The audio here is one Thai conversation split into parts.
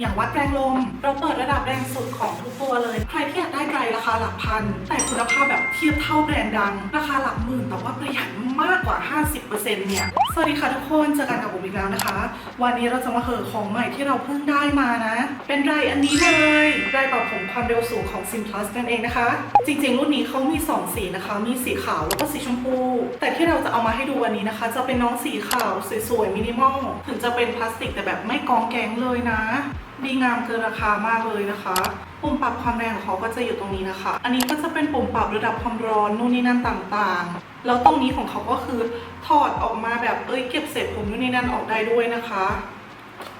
อย่างวัดแรงลม เราเปิดระดับแรงสุดของทุกตัวเลย ใครที่อยากได้ไดรราคาหลักพัน แต่คุณภาพแบบเทียบเท่าแบรนด์ดัง ราคาหลักหมื่นแต่ว่าประหยัดมากกว่า 50%เนี่ย สวัสดีค่ะทุกคนเจอกันกับผมอีกแล้วนะคะ วันนี้เราจะมาเหอของใหม่ที่เราเพิ่งได้มานะ เป็นไรอันนี้เลยไรเป่าผมความเร็วสูงของ Sim Plus นั่นเองนะคะ จริงๆ รุ่นนี้เขามี 2 สีนะคะ มีสีขาวแล้วก็สีชมพู แต่ที่เราจะเอามาให้ดูวันนี้นะคะ จะเป็นน้องสีขาวสวยๆมินิมอลถึงจะเป็นพลาสติกแต่แบบไม่กองแกงเลยนะ ดีงามเกินราคามากเลยนะคะ ปุ่มปรับความแรงของเขาก็จะอยู่ตรงนี้นะคะ อันนี้ก็จะเป็นปุ่มปรับระดับความร้อนนู่นนี่นั่นต่างๆ แล้วตรงนี้ของเขาก็คือถอดออกมาแบบเอ้ยเก็บเศษผมนู่นนี่นั่นออกได้ด้วยนะคะ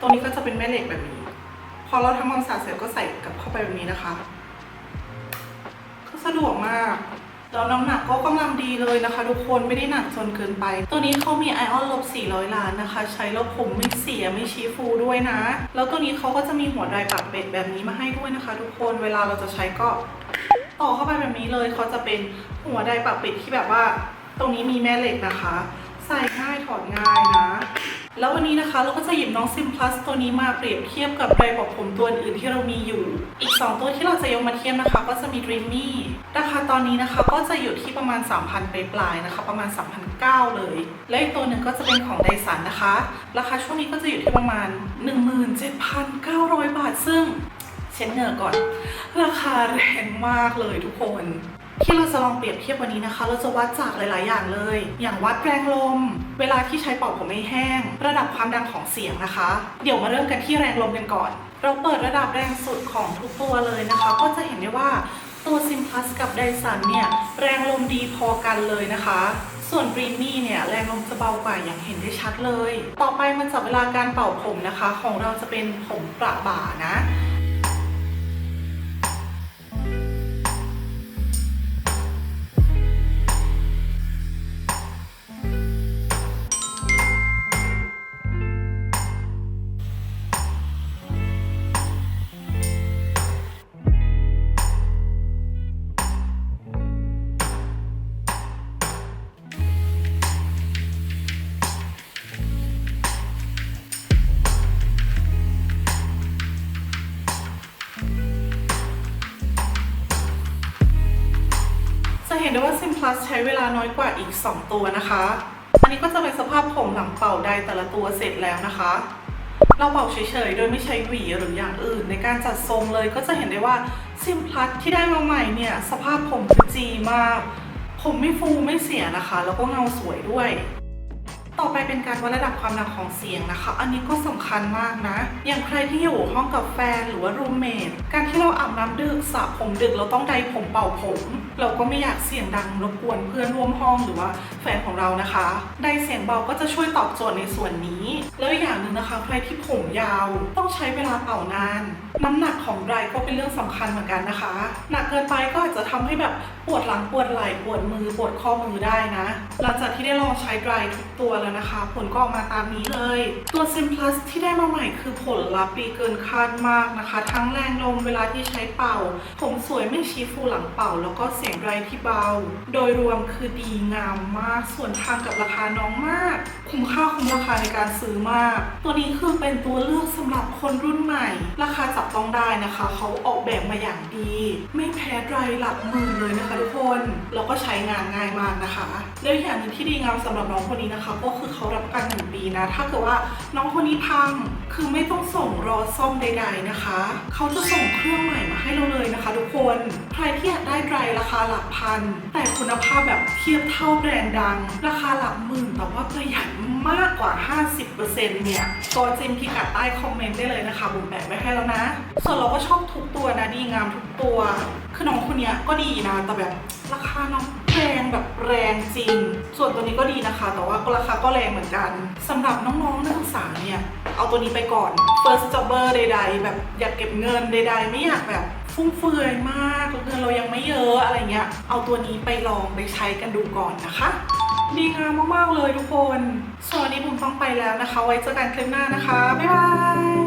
ตรงนี้ก็จะเป็นแม่เหล็กแบบนี้ พอเราทำความสะอาดเสร็จก็ใส่กลับเข้าไปแบบนี้นะคะ ก็สะดวกมาก แล้วน้ำหนักก็กำลังดีเลยนะคะ ทุกคนไม่ได้หนักจนเกินไป ตัวนี้เขามีไอออนลบ400 ล้านนะคะ ใช้แล้วผมไม่เสียไม่ชี้ฟูด้วยนะ แล้วตัวนี้เขาก็จะมีหัวไดร์ปักเบ็ดแบบนี้มาให้ด้วยนะคะ ทุกคนเวลาเราจะใช้ก็ต่อเข้าไปแบบนี้เลยเขาจะเป็นหัวไดร์ปักเบ็ดที่แบบว่า ตรงนี้มีแม่เหล็กนะคะ ใส่ง่ายถอดง่ายนะ แล้ววันนี้นะคะเราก็จะหยิบน้องซิมพลัสตัวนี้มาเปรียบเทียบกับไดร์ปอกผมตัวอื่นที่เรามีอยู่ อีก 2 ตัวที่เราจะยกมาเทียบนะคะ ก็จะมี Dreamy ราคาตอนนี้นะคะก็จะอยู่ที่ประมาณ 3,000 ไปปลายนะคะ ประมาณ3,900เลย และอีกตัวหนึ่งก็จะเป็นของไดสันนะคะ ราคาช่วงนี้ก็จะอยู่ที่ประมาณ 17,900 บาทซึ่งเช็ดเหงื่อก่อน ราคาแรงมากเลยทุกคน ที่เราจะลองเปรียบเทียบวันนี้นะคะ เราจะวัดจากหลาย ๆ อย่างเลย อย่างวัดแรงลม เวลาที่ใช้เป่าผมไม่แห้ง ระดับความดังของเสียงนะคะ เดี๋ยวมาเริ่มกันที่แรงลมกันก่อน เราเปิดระดับแรงสุดของทุกตัวเลยนะคะ ก็จะเห็นได้ว่าตัว Sim Plus กับ Dyson เนี่ยแรงลมดีพอกันเลยนะคะ ส่วน Dreamy เนี่ยแรงลมจะเบากว่าอย่างเห็นได้ชัดเลย ต่อไปมันจับเวลาการเป่าผมนะคะ ของเราจะเป็นผมประบ่านะ จะเห็นได้ว่า Sim Plus ใช้เวลาน้อยกว่าอีก 2 ตัวนะคะ อันนี้ก็จะเป็นสภาพผมหลังเป่าได้แต่ละตัวเสร็จแล้วนะคะ เราเป่าเฉยๆ โดยไม่ใช้หวีหรืออย่างอื่น ในการจัดทรงเลยก็จะเห็นได้ว่า Sim Plus ที่ได้มาใหม่เนี่ยสภาพผมคือจีมาก ผมไม่ฟูไม่เสียนะคะ แล้วก็เงาสวยด้วย ต่อไปเป็นการวัดระดับความดังของเสียงนะคะ อันนี้ก็สำคัญมากนะ อย่างใครที่อยู่ห้องกับแฟนหรือว่ารูมเมทการที่เราอาบน้ำดึกสระผมดึกเราต้องไดผมเป่าผม เราก็ไม่อยากเสียงดังรบกวนเพื่อนร่วมห้องหรือว่าแฟนของเรานะคะไดเสียงเบาก็จะช่วยตอบโจทย์ในส่วนนี้ แล้วอีกอย่างหนึ่งนะคะ ใครที่ผมยาวต้องใช้เวลาเป่านาน น้ำหนักของไดก็เป็นเรื่องสำคัญเหมือนกันนะคะ หนักเกินไปก็อาจจะทำให้แบบปวดหลังปวดไหล่ปวดมือปวดข้อมือได้นะ หลังจากที่ได้ลองใช้ไดรทุกตัวแล้วนะคะ ผลก็ออกมาตามนี้เลย ตัว Sim Plus ที่ได้มาใหม่คือผลลัพธ์ดีเกินคาดมากนะคะ ทั้งแรงลมเวลาที่ใช้เป่า ผมสวยไม่ชี้ฟูหลังเป่า แล้วก็เสียงไรที่เบา โดยรวมคือดีงามมาก ส่วนทางกับราคาน้องมาก คุ้มค่าคุ้มราคาในการซื้อมาก ตัวนี้คือเป็นตัวเลือกสำหรับคนรุ่นใหม่ ราคาจับต้องได้นะคะ เขาออกแบบมาอย่างดี ไม่แพ้ไรหลักหมื่นเลยนะคะทุกคน แล้วก็ใช้งานง่ายมากนะคะ แล้วอย่างนึงที่ดีงามสำหรับน้องคนนี้นะคะก็คือือเขารับประกันหนึ่งปีนะ ถ้าเกิดว่าน้องคนนี้พังคือไม่ต้องส่งรอซ่อมใด ๆนะคะ เขาจะส่งเครื่องใหม่มาให้เราเลยนะคะ ทุกคน ใครที่อยากได้ไดรราคาหลักพัน แต่คุณภาพแบบเทียบเท่าแบรนด์ดัง ราคาหลักหมื่นแต่ว่าประหยัดมากกว่า 50%เนี่ยก็จิมพิกัดใต้คอมเมนต์ได้เลยนะคะ บุ๋มแปะไว้ให้แล้วนะ ส่วนเราก็ชอบทุกตัวนะดีงามทุกตัว คือน้องคนนี้ก็ดีนะ แต่แบบราคาน้อง แรงแบบแรงจริง ส่วนตัวนี้ก็ดีนะคะ แต่ว่าราคาก็แรงเหมือนกันสำหรับน้องๆนักศึกษาเนี่ย เอาตัวนี้ไปก่อน first jobber ใดๆ แบบอยากเก็บเงินใดๆ ไม่อยากแบบฟุ่มเฟือยมากเงินเรายังไม่เยอะอะไรเงี้ย เอาตัวนี้ไปลองไปใช้กันดูก่อนนะคะดีงามมาก ๆ เลยทุกคนส่วนวันนี้ผมต้องไปแล้วนะคะ ไว้เจอกันคลิปหน้านะคะ บ๊ายบาย